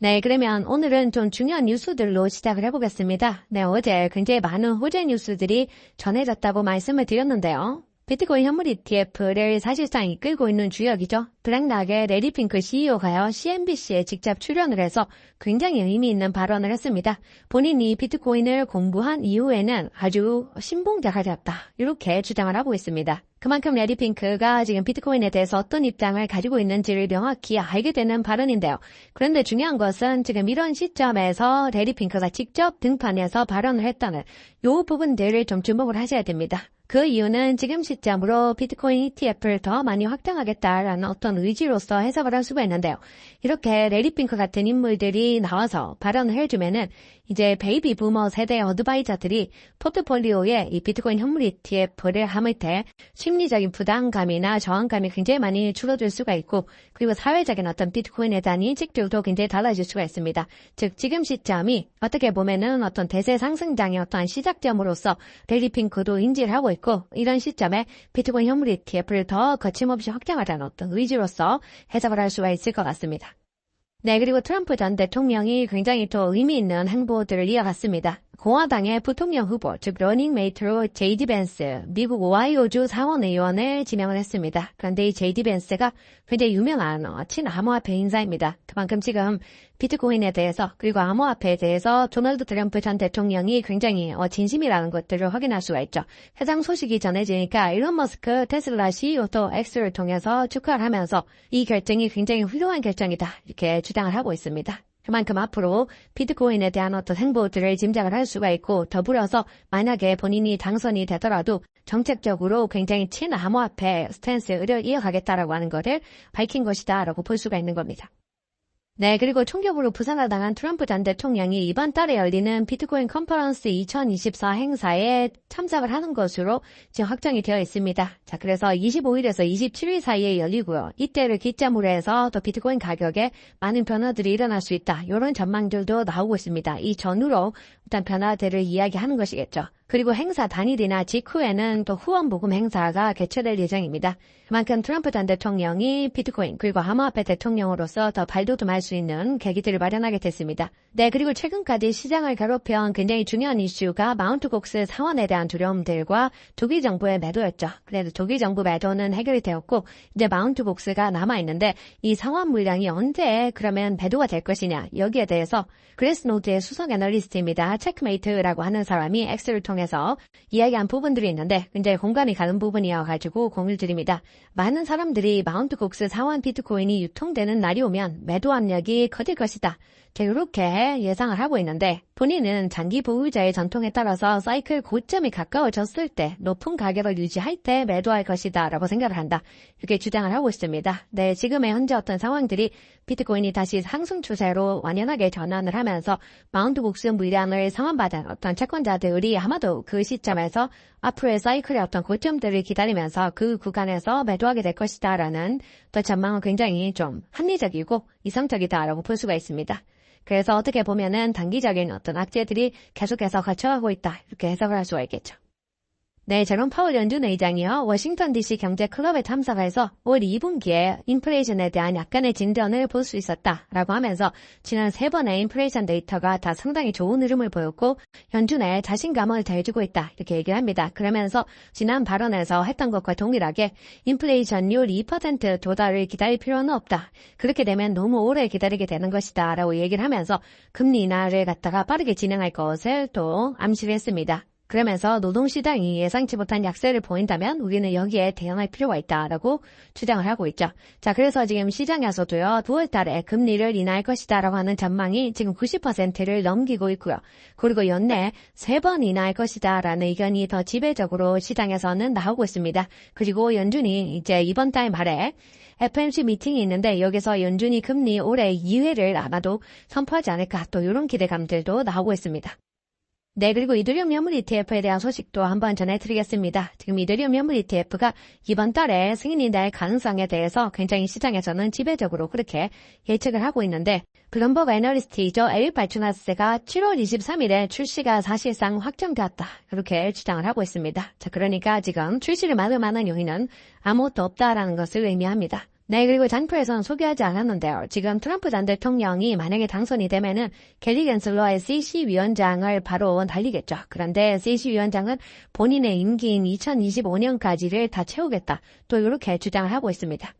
네, 그러면 오늘은 좀 중요한 뉴스들로 시작을 해보겠습니다. 네, 어제 굉장히 많은 호재 뉴스들이 전해졌다고 말씀을 드렸는데요. 비트코인 현물 ETF를 사실상 이끌고 있는 주역이죠. 블랙락의 레리 핑크 CEO가요, CNBC에 직접 출연을 해서 굉장히 의미 있는 발언을 했습니다. 본인이 비트코인을 공부한 이후에는 아주 신봉자가 되었다. 이렇게 주장을 하고 있습니다. 그만큼 레디 핑크가 지금 비트코인에 대해서 어떤 입장을 가지고 있는지를 명확히 알게 되는 발언인데요. 그런데 중요한 것은 지금 이런 시점에서 레디 핑크가 직접 등판해서 발언을 했다는 이 부분들을 좀 주목을 하셔야 됩니다. 그 이유는 지금 시점으로 비트코인 ETF를 더 많이 확장하겠다라는 어떤 의지로서 해석을 할 수가 있는데요. 이렇게 레리핑크 같은 인물들이 나와서 발언을 해주면은 이제 베이비 부머 세대 어드바이저들이 포트폴리오에 이 비트코인 현물 ETF를 함을 때 심리적인 부담감이나 저항감이 굉장히 많이 줄어들 수가 있고 그리고 사회적인 어떤 비트코인에 대한 인식들도 굉장히 달라질 수가 있습니다. 즉 지금 시점이 어떻게 보면은 어떤 대세 상승장의 어떠한 시작점으로서 레리핑크도 인지를 하고 있고 이런 시점에 비트코인 현물 ETF를 더 거침없이 확장하자는 어떤 의지로서 해석을 할 수가 있을 것 같습니다. 네, 그리고 트럼프 전 대통령이 굉장히 또 의미 있는 행보들을 이어갔습니다. 공화당의 부통령 후보, 즉 러닝메이트로 제이디 벤스, 미국 오하이오주 사원의원을 지명을 했습니다. 그런데 이 제이디 벤스가 굉장히 유명한 어, 친암호화폐 인사입니다. 그만큼 지금 비트코인에 대해서 그리고 암호화폐에 대해서 도널드 트럼프 전 대통령이 굉장히 어, 진심이라는 것들을 확인할 수가 있죠. 해당 소식이 전해지니까 일론 머스크 테슬라 CEO도 X를 통해서 축하를 하면서 이 결정이 굉장히 훌륭한 결정이다 이렇게 주장을 하고 있습니다. 그만큼 앞으로 비트코인에 대한 어떤 행보들을 짐작을 할 수가 있고 더불어서 만약에 본인이 당선이 되더라도 정책적으로 굉장히 친암호화폐 스탠스를 이어가겠다라고 하는 것을 밝힌 것이다라고 볼 수가 있는 겁니다. 네, 그리고 총격으로 부상을 당한 트럼프 전 대통령이 이번 달에 열리는 비트코인 컨퍼런스 2024 행사에 참석을 하는 것으로 지금 확정이 되어 있습니다. 자, 그래서 25일에서 27일 사이에 열리고요. 이때를 기점으로 해서 또 비트코인 가격에 많은 변화들이 일어날 수 있다. 이런 전망들도 나오고 있습니다. 이 전후로 일단 변화들을 이야기하는 것이겠죠. 그리고 행사 단일이나 직후에는 또 후원 모금 행사가 개최될 예정입니다. 그만큼 트럼프 전 대통령이 비트코인 그리고 암호화폐 대통령으로서 더 발돋움할 수 있는 계기들을 마련하게 됐습니다. 네, 그리고 최근까지 시장을 괴롭혀온 굉장히 중요한 이슈가 마운트 곡스 상원에 대한 두려움들과 독일 정부의 매도였죠. 그래도 독일 정부 매도는 해결이 되었고 이제 마운트 곡스가 남아있는데 이 상원 물량이 언제 그러면 매도가 될 것이냐 여기에 대해서 그레스노드의 수석 애널리스트입니다. 체크메이트라고 하는 사람이 X를 통해 서 이야기한 부분들이 있는데 굉장히 공감이 가는 부분이어가지고 공유 드립니다. 많은 사람들이 마운트 곡스 상원 비트코인이 유통되는 날이 오면 매도 압력이 커질 것이다. 이렇게 예상을 하고 있는데 본인은 장기 보유자의 전통에 따라서 사이클 고점이 가까워졌을 때 높은 가격을 유지할 때 매도할 것이다 라고 생각을 한다. 이렇게 주장을 하고 있습니다. 네, 지금의 현재 어떤 상황들이 비트코인이 다시 상승 추세로 완연하게 전환을 하면서 마운트 곡수 물량을 상환받은 어떤 채권자들이 아마도 그 시점에서 앞으로의 사이클의 어떤 고점들을 기다리면서 그 구간에서 매도하게 될 것이다 라는 또 전망은 굉장히 좀 합리적이고 이성적이다라고 볼 수가 있습니다. 그래서 어떻게 보면은 단기적인 어떤 악재들이 계속해서 거쳐가고 있다. 이렇게 해석을 할 수가 있겠죠. 네, 제롬 파월 연준 의장이요. 워싱턴 DC 경제 클럽에 참석해서 올 2분기에 인플레이션에 대한 약간의 진전을 볼 수 있었다라고 하면서 지난 세 번의 인플레이션 데이터가 다 상당히 좋은 흐름을 보였고 연준에 자신감을 더해주고 있다 이렇게 얘기를 합니다. 그러면서 지난 발언에서 했던 것과 동일하게 인플레이션율 2% 도달을 기다릴 필요는 없다. 그렇게 되면 너무 오래 기다리게 되는 것이다라고 얘기를 하면서 금리 인하를 갖다가 빠르게 진행할 것을 또 암시를 했습니다. 그러면서 노동시장이 예상치 못한 약세를 보인다면 우리는 여기에 대응할 필요가 있다라고 주장을 하고 있죠. 자, 그래서 지금 시장에서도요, 9월 달에 금리를 인하할 것이다라고 하는 전망이 지금 90%를 넘기고 있고요. 그리고 연내 3번 인하할 것이다라는 의견이 더 지배적으로 시장에서는 나오고 있습니다. 그리고 연준이 이제 이번 달 말에 FMC 미팅이 있는데 여기서 연준이 금리 올해 2회를 아마도 선포하지 않을까 또 이런 기대감들도 나오고 있습니다. 네, 그리고 이더리움 현물 ETF에 대한 소식도 한번 전해드리겠습니다. 지금 이더리움 현물 ETF가 이번 달에 승인이 될 가능성에 대해서 굉장히 시장에서는 지배적으로 그렇게 예측을 하고 있는데 블룸버그 애널리스트이죠. 에일 발주나스가 7월 23일에 출시가 사실상 확정되었다. 그렇게 주장을 하고 있습니다. 자, 그러니까 지금 출시를 막을 만한 요인은 아무것도 없다라는 것을 의미합니다. 네, 그리고 장표에서는 소개하지 않았는데요. 지금 트럼프 전 대통령이 만약에 당선이 되면은 갤리 겐슬러의 CC 위원장을 바로 달리겠죠. 그런데 CC 위원장은 본인의 임기인 2025년까지를 다 채우겠다. 또 이렇게 주장을 하고 있습니다.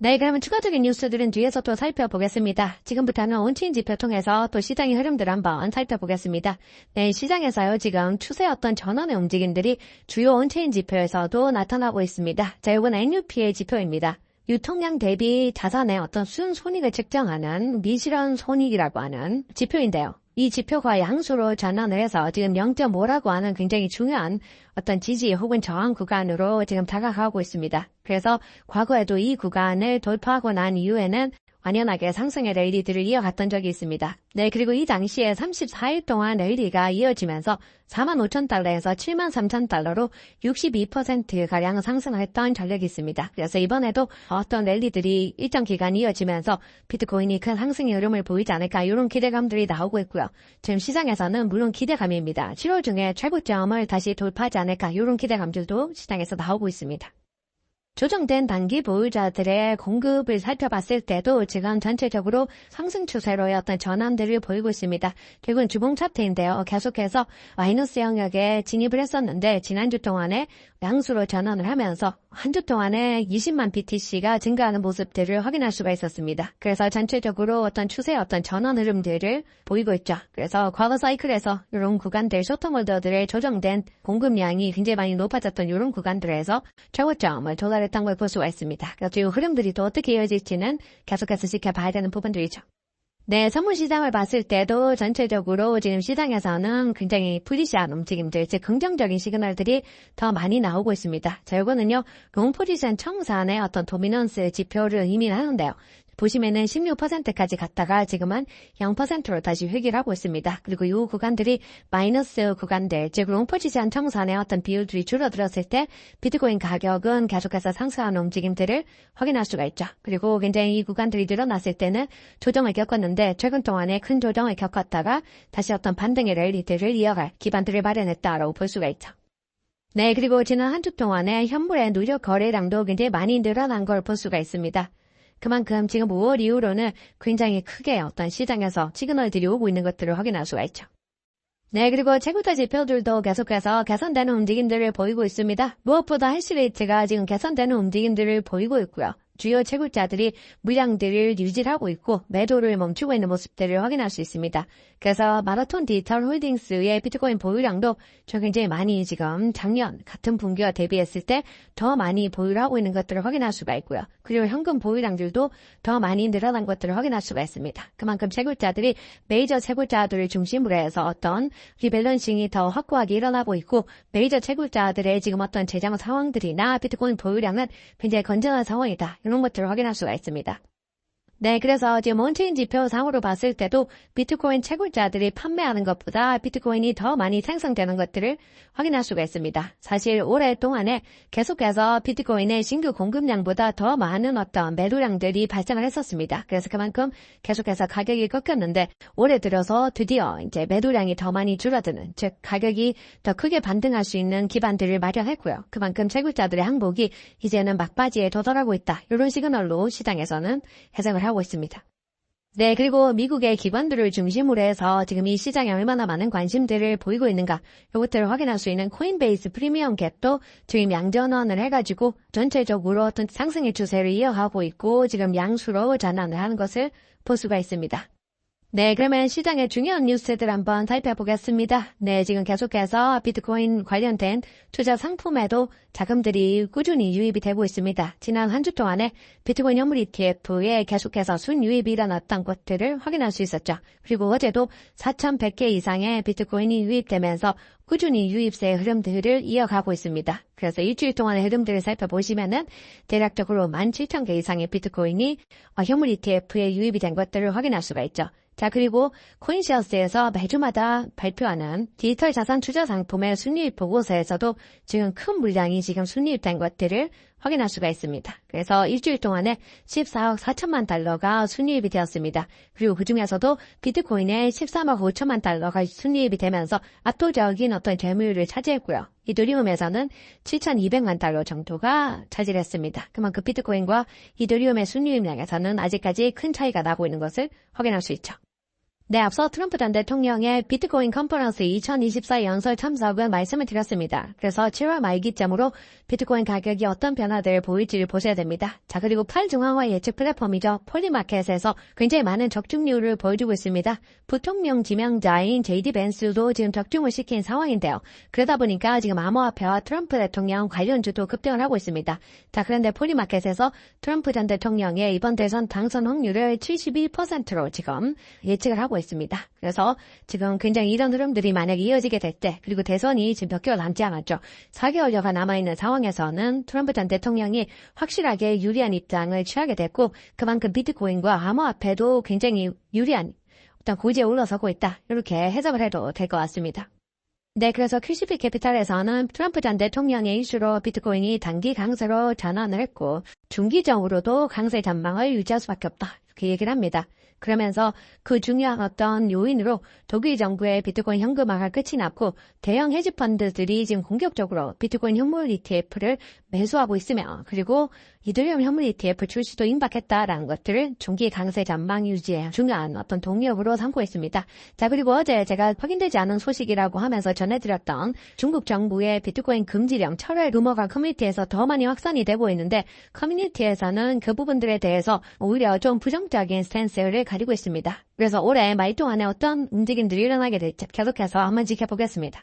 네, 그러면 추가적인 뉴스들은 뒤에서 또 살펴보겠습니다. 지금부터는 온치인 지표 통해서 또 시장의 흐름들 한번 살펴보겠습니다. 네, 시장에서요, 지금 추세 어떤 전환의 움직임들이 주요 온체인 지표에서도 나타나고 있습니다. 자, 이건 NUP의 지표입니다. 유통량 대비 자산의 어떤 순손익을 측정하는 미실현 손익이라고 하는 지표인데요. 이 지표가 양수로 전환을 해서 지금 0.5라고 하는 굉장히 중요한 어떤 지지 혹은 저항 구간으로 지금 다가가고 있습니다. 그래서 과거에도 이 구간을 돌파하고 난 이후에는 완연하게 상승의 레이디들을 이어갔던 적이 있습니다. 네, 그리고 이 당시에 34일 동안 레이디가 이어지면서 4만 5천 달러에서 7만 3천 달러로 62%가량 상승을 했던 전력이 있습니다. 그래서 이번에도 어떤 랠리들이 일정 기간 이어지면서 비트코인이 큰 상승의 흐름을 보이지 않을까 이런 기대감들이 나오고 있고요. 지금 시장에서는 물론 기대감입니다. 7월 중에 최고점을 다시 돌파하지 않을까 이런 기대감들도 시장에서 나오고 있습니다. 조정된 단기 보유자들의 공급을 살펴봤을 때도 지금 전체적으로 상승 추세로의 어떤 전환들을 보이고 있습니다. 결국은 주봉 차트인데요. 계속해서 마이너스 영역에 진입을 했었는데 지난주 동안에 양수로 전환을 하면서 한 주 동안에 20만 BTC가 증가하는 모습들을 확인할 수가 있었습니다. 그래서 전체적으로 어떤 추세 어떤 전환 흐름들을 보이고 있죠. 그래서 과거 사이클에서 이런 구간들 쇼터몰더들의 조정된 공급량이 굉장히 많이 높아졌던 이런 구간들에서 최고점을 도달했던 걸 볼 수가 있습니다. 그래서 이 흐름들이 또 어떻게 이어질지는 계속해서 지켜봐야 되는 부분들이죠. 네, 선물 시장을 봤을 때도 전체적으로 지금 시장에서는 굉장히 프리시한 움직임들, 즉 긍정적인 시그널들이 더 많이 나오고 있습니다. 자, 이거는요, 롱포지션 청산의 어떤 도미넌스 지표를 의미하는데요. 보시면은 16%까지 갔다가 지금은 0%로 다시 회귀를 하고 있습니다. 그리고 이 구간들이 마이너스 구간들, 즉 롱포지션 청산의 어떤 비율들이 줄어들었을 때 비트코인 가격은 계속해서 상승하는 움직임들을 확인할 수가 있죠. 그리고 굉장히 이 구간들이 늘어났을 때는 조정을 겪었는데 최근 동안에 큰 조정을 겪었다가 다시 어떤 반등의 랠리들을 이어갈 기반들을 마련했다라고 볼 수가 있죠. 네, 그리고 지난 한 주 동안에 현물의 누적 거래량도 굉장히 많이 늘어난 걸 볼 수가 있습니다. 그만큼 지금 5월 이후로는 굉장히 크게 어떤 시장에서 시그널들이 오고 있는 것들을 확인할 수가 있죠. 네, 그리고 채굴타 지표들도 계속해서 개선되는 움직임들을 보이고 있습니다. 무엇보다 해시레이트가 지금 개선되는 움직임들을 보이고 있고요. 주요 채굴자들이 물량들을 유지하고 있고 매도를 멈추고 있는 모습들을 확인할 수 있습니다. 그래서 마라톤 디지털 홀딩스의 비트코인 보유량도 저 굉장히 많이 지금 작년 같은 분기와 대비했을 때 더 많이 보유를 하고 있는 것들을 확인할 수가 있고요. 그리고 현금 보유량들도 더 많이 늘어난 것들을 확인할 수가 있습니다. 그만큼 채굴자들이 메이저 채굴자들을 중심으로 해서 어떤 리밸런싱이 더 확고하게 일어나고 있고 메이저 채굴자들의 지금 어떤 재정 상황들이나 비트코인 보유량은 굉장히 건전한 상황이다. 이런 것들을 확인할 수가 있습니다. 네, 그래서 지금 온체인 지표상으로 봤을 때도 비트코인 채굴자들이 판매하는 것보다 비트코인이 더 많이 생성되는 것들을 확인할 수가 있습니다. 사실 올해 동안에 계속해서 비트코인의 신규 공급량보다 더 많은 어떤 매도량들이 발생을 했었습니다. 그래서 그만큼 계속해서 가격이 꺾였는데 올해 들어서 드디어 이제 매도량이 더 많이 줄어드는 즉 가격이 더 크게 반등할 수 있는 기반들을 마련했고요. 그만큼 채굴자들의 항복이 이제는 막바지에 도달하고 있다. 이런 시그널로 시장에서는 해석을 하고 있습니다. 네, 그리고 미국의 기관들을 중심으로 해서 지금 이 시장에 얼마나 많은 관심들을 보이고 있는가 이것들을 확인할 수 있는 코인베이스 프리미엄 갭도 지금 양전환을 해가지고 전체적으로 어떤 상승의 추세를 이어가고 있고 지금 양수로 전환을 하는 것을 볼 수가 있습니다. 네, 그러면 시장의 중요한 뉴스들 한번 살펴보겠습니다. 네, 지금 계속해서 비트코인 관련된 투자 상품에도 자금들이 꾸준히 유입이 되고 있습니다. 지난 한 주 동안에 비트코인 현물 ETF에 계속해서 순유입이 일어났던 것들을 확인할 수 있었죠. 그리고 어제도 4,100개 이상의 비트코인이 유입되면서 꾸준히 유입세의 흐름들을 이어가고 있습니다. 그래서 일주일 동안의 흐름들을 살펴보시면은 대략적으로 17,000개 이상의 비트코인이 현물 ETF에 유입이 된 것들을 확인할 수가 있죠. 자, 그리고 코인시어스에서 매주마다 발표하는 디지털 자산 투자 상품의 순위입 보고서에서도 지금 큰 물량이 지금 순위입된 것들을 확인할 수가 있습니다. 그래서 일주일 동안에 14억 4천만 달러가 순이입이 되었습니다. 그리고 그 중에서도 비트코인에 13억 5천만 달러가 순이입이 되면서 압도적인 어떤 재물을 차지했고요. 이더리움에서는 7,200만 달러 정도가 차지했습니다. 그만큼 비트코인과 이더리움의 순이입량에서는 아직까지 큰 차이가 나고 있는 것을 확인할 수 있죠. 네, 앞서 트럼프 전 대통령의 비트코인 컨퍼런스 2024 연설 참석은 말씀을 드렸습니다. 그래서 7월 말 기점으로 비트코인 가격이 어떤 변화들을 보일지를 보셔야 됩니다. 자, 그리고 팔 중앙화 예측 플랫폼이죠. 폴리마켓에서 굉장히 많은 적중률을 보여주고 있습니다. 부통령 지명자인 제이디 벤스도 지금 적중을 시킨 상황인데요. 그러다 보니까 지금 암호화폐와 트럼프 대통령 관련주도 급등을 하고 있습니다. 자, 그런데 폴리마켓에서 트럼프 전 대통령의 이번 대선 당선 확률을 71%로 지금 예측을 하고 하고 있습니다. 그래서 지금 굉장히 이런 흐름들이 만약에 이어지게 될 때, 그리고 대선이 지금 몇 개월 남지 않았죠. 4개월여가 남아있는 상황에서는 트럼프 전 대통령이 확실하게 유리한 입장을 취하게 됐고, 그만큼 비트코인과 암호화폐도 굉장히 유리한 어떤 고지에 올라서고 있다. 이렇게 해석을 해도 될 것 같습니다. 네, 그래서 QCP 캐피탈에서는 트럼프 전 대통령의 이슈로 비트코인이 단기 강세로 전환을 했고 중기적으로도 강세 전망을 유지할 수밖에 없다. 이렇게 얘기를 합니다. 그러면서 그 중요한 어떤 요인으로 독일 정부의 비트코인 현금화가 끝이 났고 대형 헤지펀드들이 지금 공격적으로 비트코인 현물 ETF를 매수하고 있으며 그리고 이더리움 현물 ETF 출시도 임박했다라는 것들을 중기 강세 전망 유지에 중요한 어떤 동력으로 삼고 있습니다. 자 그리고 어제 제가 확인되지 않은 소식이라고 하면서 전해드렸던 중국 정부의 비트코인 금지령 철회 루머가 커뮤니티에서 더 많이 확산이 되고 있는데 커뮤니티에서는 그 부분들에 대해서 오히려 좀 부정적인 스탠스를 가지고 있습니다. 그래서 올해 말 동안에 어떤 움직임들이 일어나게 될지 계속해서 한번 지켜보겠습니다.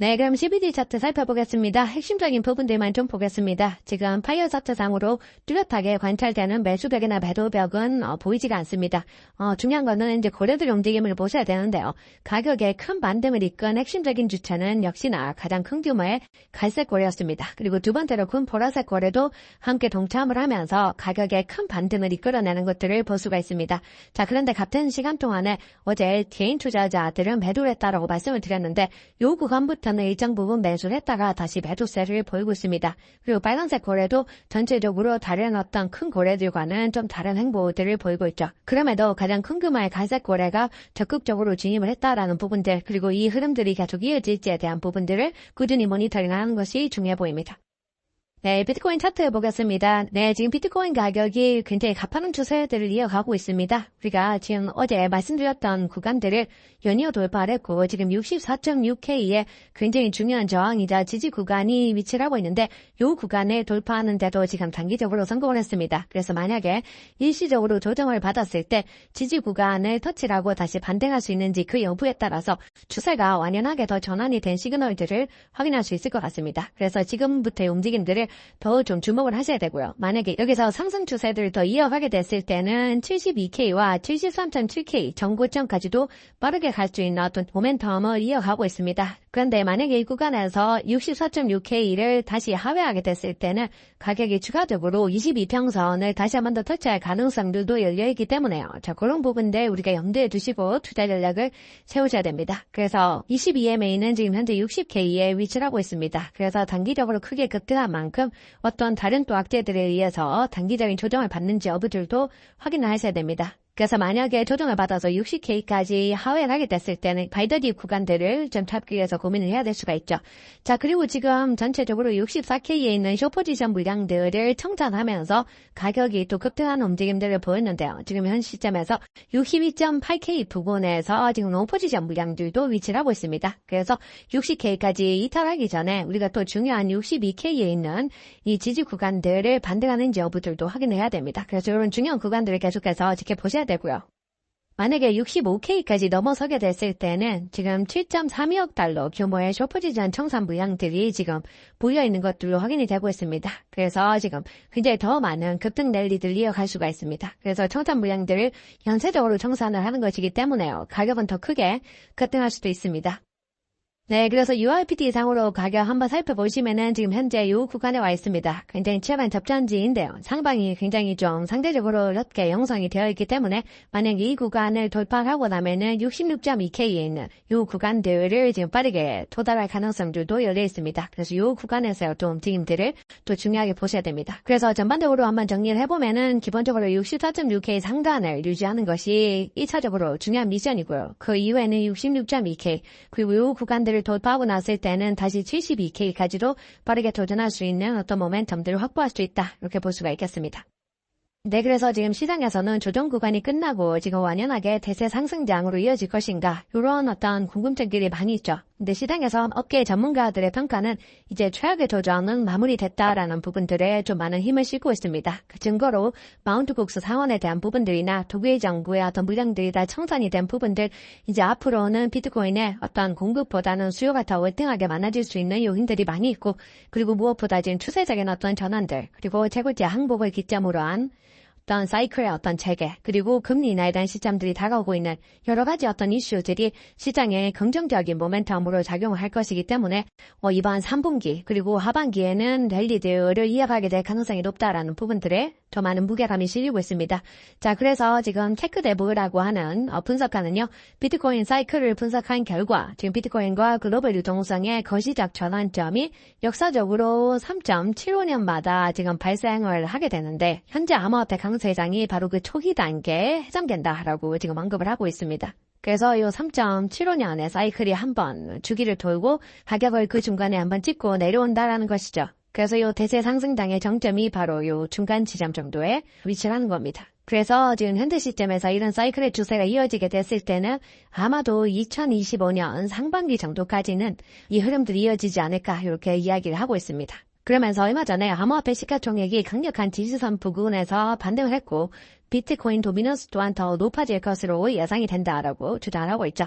네, 그럼 CBD 차트 살펴보겠습니다. 핵심적인 부분들만 좀 보겠습니다. 지금 파이어 차트상으로 뚜렷하게 관찰되는 매수벽이나 매도벽은 어, 보이지가 않습니다. 어, 중요한 거는 이제 고래들 움직임을 보셔야 되는데요. 가격에 큰 반등을 이끈 핵심적인 주체는 역시나 가장 큰 규모의 갈색 고래였습니다. 그리고 두 번째로 군 보라색 고래도 함께 동참을 하면서 가격에 큰 반등을 이끌어내는 것들을 볼 수가 있습니다. 자, 그런데 같은 시간 동안에 어제 개인 투자자들은 매도를 했다라고 말씀을 드렸는데 요 구간부터 저는 일정 부분 매수를 했다가 다시 매도세를 보이고 있습니다. 그리고 빨간색 고래도 전체적으로 다른 어떤 큰 고래들과는 좀 다른 행보들을 보이고 있죠. 그럼에도 가장 큰 규모의 갈색 고래가 적극적으로 진입을 했다라는 부분들 그리고 이 흐름들이 계속 이어질지에 대한 부분들을 꾸준히 모니터링하는 것이 중요해 보입니다. 네, 비트코인 차트 보겠습니다. 네, 지금 비트코인 가격이 굉장히 가파른 추세들을 이어가고 있습니다. 우리가 지금 어제 말씀드렸던 구간들을 연이어 돌파를 했고 지금 64.6K의 굉장히 중요한 저항이자 지지 구간이 위치를 하고 있는데 이 구간을 돌파하는데도 지금 단기적으로 성공을 했습니다. 그래서 만약에 일시적으로 조정을 받았을 때 지지 구간을 터치하고 다시 반등할 수 있는지 그 여부에 따라서 추세가 완연하게 더 전환이 된 시그널들을 확인할 수 있을 것 같습니다. 그래서 지금부터의 움직임들을 더 좀 주목을 하셔야 되고요. 만약에 여기서 상승 추세들을 더 이어가게 됐을 때는 72K와 73.7K 정고점까지도 빠르게 갈 수 있는 어떤 모멘텀을 이어가고 있습니다. 그런데 만약에 이 구간에서 64.6K를 다시 하회하게 됐을 때는 가격이 추가적으로 22평선을 다시 한 번 더 터치할 가능성들도 열려있기 때문에요. 자, 그런 부분들 우리가 염두에 두시고 투자 전략을 세우셔야 됩니다. 그래서 22MA는 지금 현재 60K에 위치를 하고 있습니다. 그래서 단기적으로 크게 급등한 만큼 어떤 다른 또 악재들에 의해서 단기적인 조정을 받는지 여부들도 확인을 하셔야 됩니다. 그래서 만약에 조정을 받아서 60K까지 하회를 하게 됐을 때는 바이더디 구간들을 좀 잡기 위해서 고민을 해야 될 수가 있죠. 자, 그리고 지금 전체적으로 64K에 있는 쇼포지션 물량들을 청산하면서 가격이 또 급등하는 움직임들을 보였는데요. 지금 현 시점에서 62.8K 부분에서 지금 노포지션 물량들도 위치를 하고 있습니다. 그래서 60K까지 이탈하기 전에 우리가 또 중요한 62K에 있는 이 지지 구간들을 반등하는지 여부들도 확인해야 됩니다. 그래서 이런 중요한 구간들을 계속해서 지켜보셔야 되고요. 만약에 65K까지 넘어서게 됐을 때는 지금 7.32억 달러 규모의 쇼퍼지전 청산 물량들이 지금 보여 있는 것들로 확인이 되고 있습니다. 그래서 지금 굉장히 더 많은 급등 랠리들 이어갈 수가 있습니다. 그래서 청산 물량들을 연쇄적으로 청산을 하는 것이기 때문에요. 가격은 더 크게 급등할 수도 있습니다. 네, 그래서 URPT 상으로 가격 한번 살펴보시면은 지금 현재 이 구간에 와 있습니다. 굉장히 치열한 접전지인데요. 상방이 굉장히 좀 상대적으로 넓게 형성이 되어 있기 때문에 만약 이 구간을 돌파하고 나면은 66.2K에 있는 이 구간들을 지금 빠르게 도달할 가능성들도 열려 있습니다. 그래서 이 구간에서 좀 움직임들을 또 중요하게 보셔야 됩니다. 그래서 전반적으로 한번 정리를 해보면은 기본적으로 64.6K 상단을 유지하는 것이 1차적으로 중요한 미션이고요. 그 이후에는 66.2K 그리고 이 구간들을 돌파하고 났을 때는 다시 72K까지도 빠르게 도전할 수 있는 어떤 모멘텀들을 확보할 수 있다. 이렇게 볼 수가 있겠습니다. 네, 그래서 지금 시장에서는 조정 구간이 끝나고 지금 완연하게 대세 상승장으로 이어질 것인가 이런 어떤 궁금증들이 많이 있죠. 근데 시장에서 업계 전문가들의 평가는 이제 최악의 조정은 마무리됐다라는 부분들에 좀 많은 힘을 싣고 있습니다. 그 증거로 마운트 국수 상원에 대한 부분들이나 독일 정부의 어떤 물량들이 다 청산이 된 부분들 이제 앞으로는 비트코인의 어떤 공급보다는 수요가 더 월등하게 많아질 수 있는 요인들이 많이 있고 그리고 무엇보다 지금 추세적인 어떤 전환들 그리고 채굴제 항복을 기점으로 한 어떤 사이클의 어떤 체계, 그리고 금리 인하에 대한 시점들이 다가오고 있는 여러 가지 어떤 이슈들이 시장에 긍정적인 모멘텀으로 작용할 것이기 때문에 어, 이번 3분기 그리고 하반기에는 랠리들을 이어가게 될 가능성이 높다라는 부분들에 더 많은 무게감이 실리고 있습니다. 자, 그래서 지금 테크데브라고 하는 어, 분석가는요, 비트코인 사이클을 분석한 결과 지금 비트코인과 글로벌 유동성의 거시적 전환점이 역사적으로 3.75년마다 지금 발생을 하게 되는데 현재 암호화폐 강세 장이 바로 그 초기 단계에 해당된다라고 지금 언급을 하고 있습니다. 그래서 이 3.75년의 사이클이 한번 주기를 돌고 가격을 그 중간에 한번 찍고 내려온다라는 것이죠. 그래서 이 대세 상승장의 정점이 바로 이 중간 지점 정도에 위치를 하는 겁니다. 그래서 지금 현재 시점에서 이런 사이클의 추세가 이어지게 됐을 때는 아마도 2025년 상반기 정도까지는 이 흐름들이 이어지지 않을까 이렇게 이야기를 하고 있습니다. 그러면서 얼마 전에 암호화폐 시가총액이 강력한 지지선 부근에서 반등을 했고 비트코인 도미넌스 또한 더 높아질 것으로 예상이 된다라고 주장을 하고 있죠.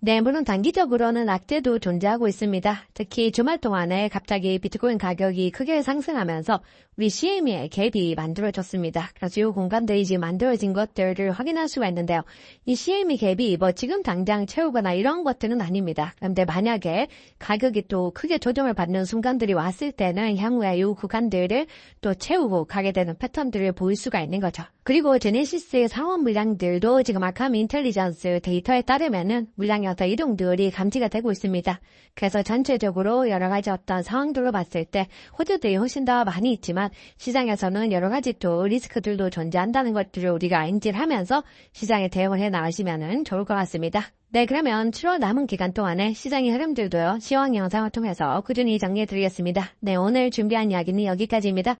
네, 물론 단기적으로는 악재도 존재하고 있습니다. 특히 주말 동안에 갑자기 비트코인 가격이 크게 상승하면서 우리 CME의 갭이 만들어졌습니다. 그래서 이 공간들이 지금 만들어진 것들을 확인할 수가 있는데요. 이 CME 갭이 뭐 지금 당장 채우거나 이런 것들은 아닙니다. 그런데 만약에 가격이 또 크게 조정을 받는 순간들이 왔을 때는 향후에 이 구간들을 또 채우고 가게 되는 패턴들을 보일 수가 있는 거죠. 그리고 제네시스의 상원 물량들도 지금 아캄 인텔리전스 데이터에 따르면은 물량이 어떤 이동들이 감지가 되고 있습니다. 그래서 전체적으로 여러 가지 어떤 상황들로 봤을 때 호주들이 훨씬 더 많이 있지만 시장에서는 여러 가지 또 리스크들도 존재한다는 것들을 우리가 인지를 하면서 시장에 대응을 해 나가시면 좋을 것 같습니다. 네, 그러면 7월 남은 기간 동안에 시장의 흐름들도요, 시황 영상을 통해서 꾸준히 정리해 드리겠습니다. 네, 오늘 준비한 이야기는 여기까지입니다.